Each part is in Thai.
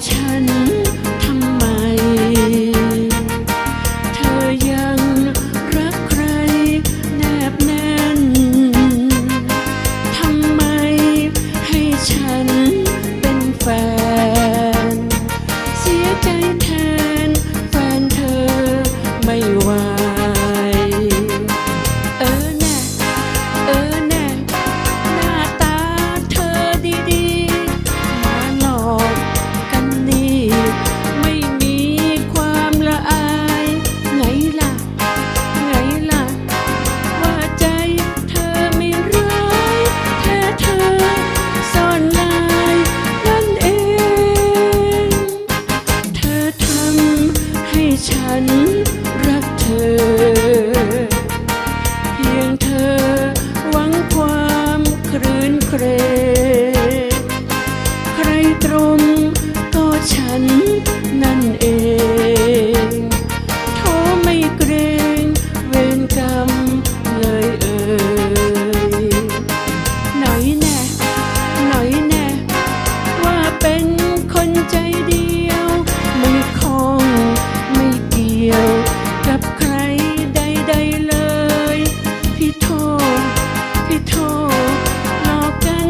沉。 ฉัน พี่โทรหลอกกัน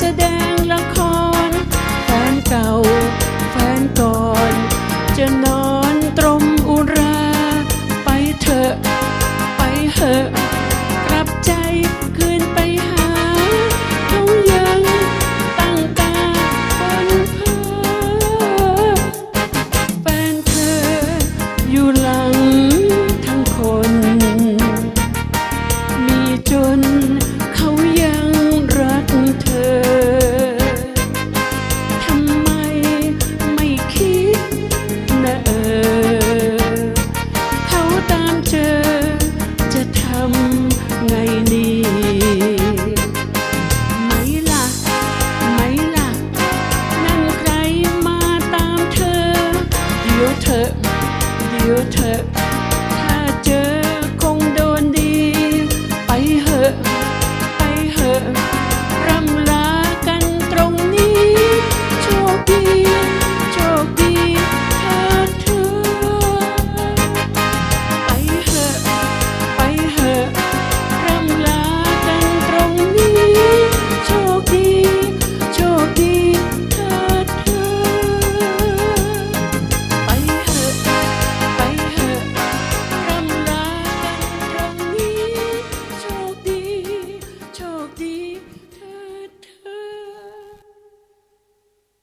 แสดงละครแฟนเก่าแฟนก่อน จะนอนตรมอุรา ไปเถอะไปเถอะกลับใจคืนไปหาเขายังตั้งตาฝันเพ้อแฟนเธออยู่หลังทั้งคน มีจน trip.